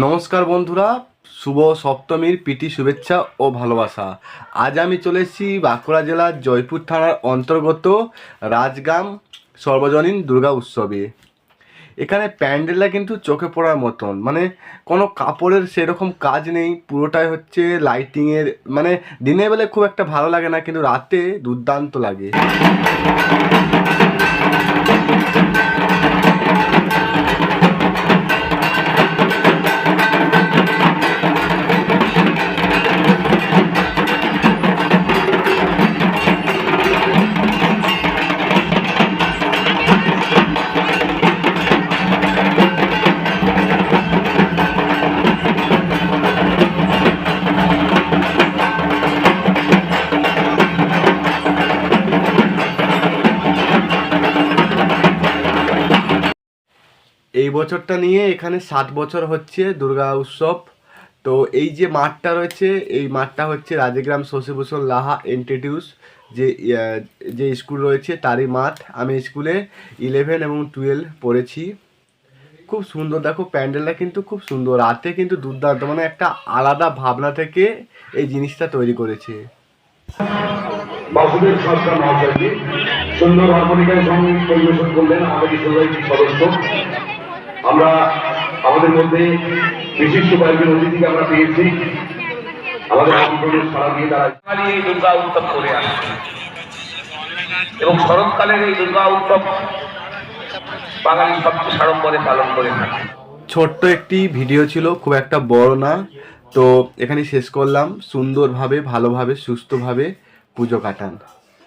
নমস্কার বন্ধুরা, শুভ সপ্তমীর পিটি শুভেচ্ছা ও ভালোবাসা। আজ আমি চলে এসেছি বাঁকুড়া জেলার জয়পুর থানার অন্তর্গত রাজগ্রাম সর্বজনীন দুর্গা উৎসবে। এখানে প্যান্ডেলটা কিন্তু চোখে পড়ার মতন মানে কোনো কাপড়ের সেরকম কাজ নেই, পুরোটাই হচ্ছে লাইটিংয়ের মানে দিনের বেলায় খুব একটা ভালো লাগে না, কিন্তু রাতে দুর্দান্ত লাগে। এই বছরটা নিয়ে এখানে ষাট বছর হচ্ছে দুর্গা উৎসব। তো এই যে মাঠটা রয়েছে, এই মাঠটা হচ্ছে রাজগ্রাম শশীভূষণ লাহা ইনস্টিটিউট, যে যে স্কুল রয়েছে তারই মাঠ। আমি স্কুলে ইলেভেন এবং টুয়েলভ পড়েছি। খুব সুন্দর, দেখো প্যান্ডেলটা কিন্তু খুব সুন্দর। রাতে কিন্তু দুর্দান্ত মানে একটা আলাদা ভাবনা থেকে এই জিনিসটা তৈরি করেছে। বাসুদেব সরকার সুন্দর হারমোনিকায় সংগীত পরিবেশন করলেন আমাদের সোসাইটি সদস্য। আমরা আমাদের মধ্যে বিশিষ্ট কয়েকজন অতিথিকে আমরা পেয়েছি। আমাদের আমন্ত্রণের সারা দিয়ে তারা এই দুর্গা উৎসব করে আসছে। এবং শরৎকালের এই দুর্গা উৎসব বাঙালি সবচেয়ে সাড়ম্বরে পালন করে থাকে। ছোট্ট একটি ভিডিও ছিল খুব একটা বড় না। তো এখানে শেষ করলাম। সুন্দরভাবে ভালোভাবে সুস্থভাবে পুজো কাটান।